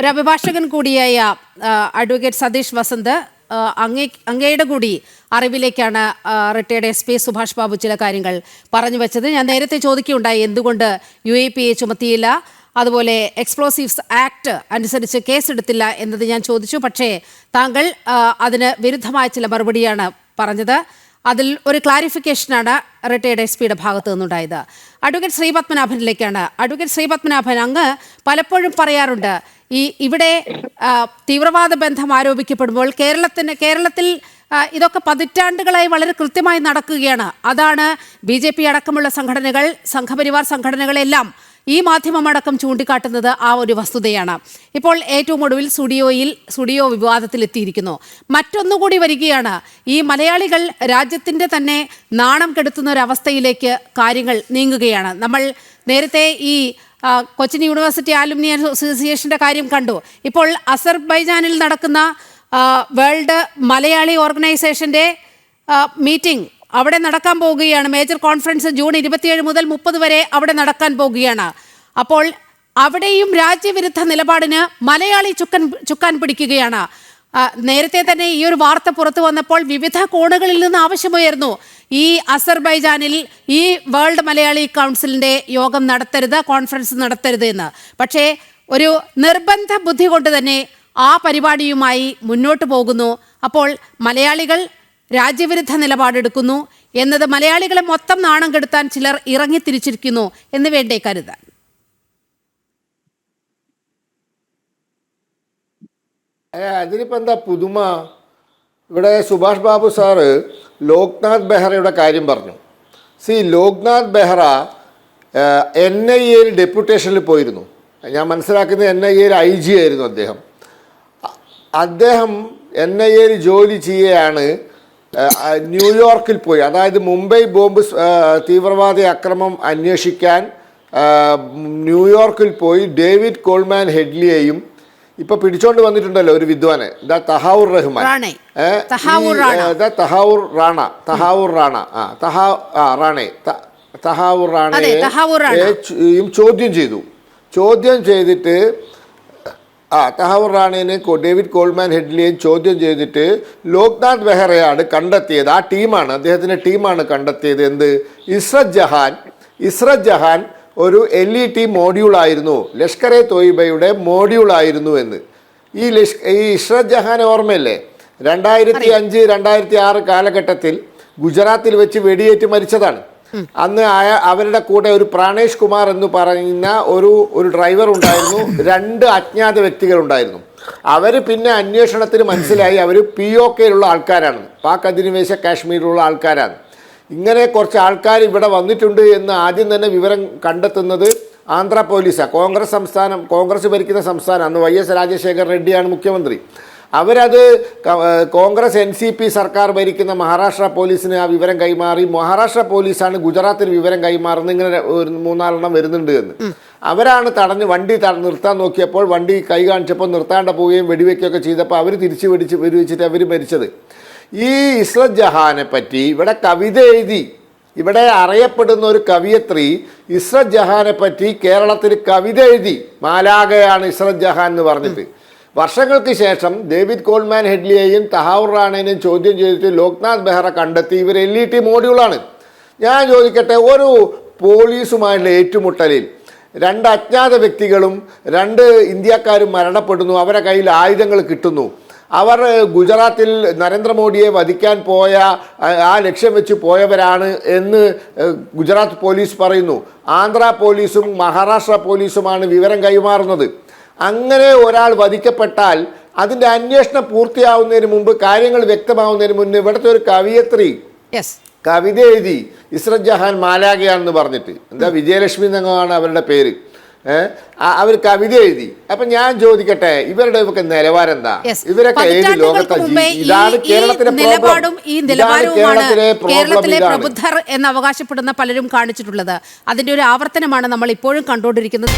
ഒരു അഭിഭാഷകൻ കൂടിയായ അഡ്വക്കേറ്റ് സതീഷ് വസന്ത് അങ്ങേ അങ്ങയുടെ കൂടി അറിവിലേക്കാണ് retired S P Subhash Babu ചില കാര്യങ്ങൾ പറഞ്ഞു വെച്ചത്. ഞാൻ നേരത്തെ ചോദിക്കുകയുണ്ടായി എന്തുകൊണ്ട് യു എ പി എ ചുമത്തിയില്ല? അതുപോലെ എക്സ്പ്ലോസീവ്സ് ആക്ട് അനുസരിച്ച് കേസെടുത്തില്ല എന്നത് ഞാൻ ചോദിച്ചു. പക്ഷേ താങ്കൾ അതിന് വിരുദ്ധമായ ചില മറുപടിയാണ് പറഞ്ഞത്. അതിൽ ഒരു ക്ലാരിഫിക്കേഷനാണ് റിട്ടയർഡ് എസ് പിയുടെ ഭാഗത്തു നിന്നുണ്ടായത്. അഡ്വക്കേറ്റ് ശ്രീപത്മനാഭനിലേക്കാണ്. അഡ്വക്കേറ്റ് ശ്രീപത്മനാഭൻ അങ്ങ് പലപ്പോഴും പറയാറുണ്ട് ഈ ഇവിടെ തീവ്രവാദ ബന്ധം ആരോപിക്കപ്പെടുമ്പോൾ കേരളത്തിന് കേരളത്തിൽ ഇതൊക്കെ പതിറ്റാണ്ടുകളായി വളരെ കൃത്യമായി നടക്കുകയാണ്. അതാണ് ബി ജെ പി അടക്കമുള്ള സംഘടനകൾ സംഘപരിവാർ സംഘടനകളെല്ലാം ഈ മാധ്യമമടക്കം ചൂണ്ടിക്കാട്ടുന്നത് ആ ഒരു വസ്തുതയാണ്. ഇപ്പോൾ ഏറ്റവും ഒടുവിൽ സ്റ്റുഡിയോയിൽ സ്റ്റുഡിയോ വിവാദത്തിലെത്തിയിരിക്കുന്നു. മറ്റൊന്നുകൂടി വരികയാണ് ഈ മലയാളികൾ രാജ്യത്തിന്റെ തന്നെ നാണം കെടുത്തുന്ന ഒരു അവസ്ഥയിലേക്ക് കാര്യങ്ങൾ നീങ്ങുകയാണ്. നമ്മൾ നേരത്തെ ഈ കൊച്ചിൻ യൂണിവേഴ്സിറ്റി ആലുമിനി അസോസിയേഷന്റെ കാര്യം കണ്ടു. ഇപ്പോൾ അസർബൈജാനിൽ നടക്കുന്ന വേൾഡ് മലയാളി ഓർഗനൈസേഷന്റെ മീറ്റിംഗ് അവിടെ നടക്കാൻ പോവുകയാണ് മേജർ കോൺഫറൻസ് ജൂൺ ഇരുപത്തിയേഴ് മുതൽ മുപ്പത് വരെ അവിടെ നടക്കാൻ പോവുകയാണ് അപ്പോൾ അവിടെയും രാജ്യവിരുദ്ധ നിലപാടിന് മലയാളി ചുക്കൻ ചുക്കാൻ പിടിക്കുകയാണ്. നേരത്തെ തന്നെ ഈ ഒരു വാർത്ത പുറത്തു വന്നപ്പോൾ വിവിധ കോണുകളിൽ നിന്ന് ആവശ്യമായിരുന്നു ഈ അസർബൈജാനിൽ ഈ വേൾഡ് മലയാളി കൗൺസിലിന്റെ യോഗം നടത്തരുത് കോൺഫറൻസ് നടത്തരുത് എന്ന്. പക്ഷേ ഒരു നിർബന്ധ ബുദ്ധി കൊണ്ട് തന്നെ ആ പരിപാടിയുമായി മുന്നോട്ട് പോകുന്നു. അപ്പോൾ മലയാളികൾ രാജ്യവിരുദ്ധ നിലപാടെടുക്കുന്നു എന്നത് മലയാളികളെ മൊത്തം നാണം കെടുത്താൻ ചിലർ ഇറങ്ങിത്തിരിച്ചിരിക്കുന്നു എന്ന് വേണ്ടേ കരുതാൻ? അതിനിപ്പോ എന്താ പുതുമ? ഇവിടെ സുഭാഷ് ബാബു സാറ് ലോക്നാഥ് ബെഹ്റയുടെ കാര്യം പറഞ്ഞു. C Loknath Behra N I എയിൽ ഡെപ്യൂട്ടേഷനിൽ പോയിരുന്നു. ഞാൻ മനസ്സിലാക്കുന്നത് എൻ ഐ എയിൽ ഐ ജി ആയിരുന്നു അദ്ദേഹം. അദ്ദേഹം എൻ ഐ എയിൽ ജോലി ചെയ്യുകയാണ് ന്യൂയോർക്കിൽ പോയി. അതായത് മുംബൈ ബോംബ് തീവ്രവാദി അക്രമം അന്വേഷിക്കാൻ ന്യൂയോർക്കിൽ പോയി ഡേവിഡ് കോൾമാൻ ഹെഡ്ലിയെയും ഇപ്പൊ പിടിച്ചോണ്ട് വന്നിട്ടുണ്ടല്ലോ ഒരു വിദ്വാനെ. ദ തഹാവുർ റഹ്മാൻ. ദ തഹാവുർ റാണ. തഹാവുർ റാണ. ആ തഹാ ആ റാണെ. തഹാവുർ അതെ, റാണയെ തഹാവുർ റാണ. ഏ, ചു- യും ചോദ്യം ചെയ്തു. ചോദ്യം ചെയ്തിട്ട് ആ തഹാവുർ റാണേനെ ഡേവിഡ് കോൾമാൻ ഹെഡ്ലിയെയും ചോദ്യം ചെയ്തിട്ട് ലോക്നാഥ് ബെഹ്റയാണ് കണ്ടെത്തിയത്. ആ ടീമാണ് അദ്ദേഹത്തിന്റെ ടീമാണ് കണ്ടെത്തിയത്. എന്ത്? ഇസ്രത് ജഹാൻ ഇസ്രത് ജഹാൻ ഒരു എൽ ഇ ടി മോഡ്യൂളായിരുന്നു ലഷ്കർ എ തോയിബയുടെ മോഡ്യൂളായിരുന്നു എന്ന്. ഈ ലഷ് ഈ ഇഷ്റത് ജഹാൻ ഓർമ്മയല്ലേ? രണ്ടായിരത്തി അഞ്ച് രണ്ടായിരത്തി ആറ് കാലഘട്ടത്തിൽ ഗുജറാത്തിൽ വെച്ച് വെടിയേറ്റ് മരിച്ചതാണ്. അന്ന് ആയ അവരുടെ കൂടെ ഒരു പ്രാണേഷ് കുമാർ എന്ന് പറയുന്ന ഒരു ഒരു ഡ്രൈവർ ഉണ്ടായിരുന്നു. രണ്ട് അജ്ഞാത വ്യക്തികൾ ഉണ്ടായിരുന്നു അവർ പിന്നെ അന്വേഷണത്തിന് മനസ്സിലായി. അവർ പി ഒ കെയിലുള്ള ആൾക്കാരാണ്. പാക് അധിനിവേശ കാശ്മീരിലുള്ള ആൾക്കാരാണ്. ഇങ്ങനെ കുറച്ച് ആൾക്കാർ ഇവിടെ വന്നിട്ടുണ്ട് എന്ന് ആദ്യം തന്നെ വിവരം കണ്ടെത്തുന്നത് ആന്ധ്ര പോലീസാണ് കോൺഗ്രസ് സംസ്ഥാനം കോൺഗ്രസ് ഭരിക്കുന്ന സംസ്ഥാനം. അന്ന് വൈ എസ് രാജശേഖർ റെഡ്ഡിയാണ് മുഖ്യമന്ത്രി. അവരത് കോൺഗ്രസ് എൻ സി പി സർക്കാർ ഭരിക്കുന്ന മഹാരാഷ്ട്ര പോലീസിന് ആ വിവരം കൈമാറി. മഹാരാഷ്ട്ര പോലീസാണ് ഗുജറാത്തിന് വിവരം കൈമാറുന്നത്. ഇങ്ങനെ ഒരു മൂന്നാലെണ്ണം വരുന്നുണ്ട് എന്ന്. അവരാണ് തടഞ്ഞ് വണ്ടി തട നിർത്താൻ നോക്കിയപ്പോൾ വണ്ടി കൈ കാണിച്ചപ്പോൾ നിർത്താണ്ട് പോവുകയും വെടിവെക്കുകയൊക്കെ ചെയ്തപ്പോൾ അവർ തിരിച്ചു വെടിച്ച് വെടിവെച്ചിട്ട് അവർ മരിച്ചത്. ഈ ഇസ്രത് ജഹാനെ പറ്റി ഇവിടെ കവിത എഴുതി. ഇവിടെ അറിയപ്പെടുന്ന ഒരു കവിയത്രി ഇസ്രത് ജഹാനെ പറ്റി കേരളത്തിൽ കവിത എഴുതി. മാലാകയാണ് ഇസ്രത് ജഹാൻ എന്ന് പറഞ്ഞിട്ട്. വർഷങ്ങൾക്ക് ശേഷം ഡേവിഡ് കോൾമാൻ ഹെഡ്ലിയെയും തഹാവുർ റാണേനെയും ചോദ്യം ചെയ്തിട്ട് ലോക്നാഥ് ബെഹ്റ കണ്ടെത്തി. ഇവർ എൽ ഇ ടി മോഡ്യൂളാണ് ഞാൻ ചോദിക്കട്ടെ ഒരു പോലീസുമായുള്ള ഏറ്റുമുട്ടലിൽ രണ്ട് അജ്ഞാത വ്യക്തികളും രണ്ട് ഇന്ത്യക്കാരും മരണപ്പെടുന്നു. അവരുടെ കയ്യിൽ ആയുധങ്ങൾ കിട്ടുന്നു. അവർ ഗുജറാത്തിൽ നരേന്ദ്രമോദിയെ വധിക്കാൻ പോയ ആ- ലക്ഷ്യം വെച്ച് പോയവരാണ് എന്ന് ഗുജറാത്ത് പോലീസ് പറയുന്നു. ആന്ധ്ര പോലീസും മഹാരാഷ്ട്ര പോലീസുമാണ് വിവരം കൈമാറുന്നത്. അങ്ങനെ ഒരാൾ വധിക്കപ്പെട്ടാൽ അതിന്റെ അന്വേഷണം പൂർത്തിയാവുന്നതിന് മുമ്പ് കാര്യങ്ങൾ വ്യക്തമാവുന്നതിന് മുന്നേ ഇവിടുത്തെ ഒരു കവിയത്രി കവിത എഴുതി ഇസ്രത് ജഹാൻ മാലാഖയാണെന്ന് പറഞ്ഞിട്ട്. എന്താ? വിജയലക്ഷ്മി എന്നങ്ങാണ് അവരുടെ പേര്. അവർ കവിത എഴുതി. അപ്പൊ ഞാൻ ചോദിക്കട്ടെ ഇവരുടെ ഒക്കെ നിലവാരം എന്താ. ഇവരൊക്കെ ഏത് ലോകത്തെ ഇതാണ് കേരളത്തിലെ നിലപാടും ഈ നിലവാരവുമാണ് കേരളത്തിലെ പ്രബുദ്ധർ എന്ന് അവകാശപ്പെടുന്ന പലരും കാണിച്ചിട്ടുള്ളത്. അതിന്റെ ഒരു ആവർത്തനമാണ് നമ്മൾ ഇപ്പോഴും കണ്ടുകൊണ്ടിരിക്കുന്നത്.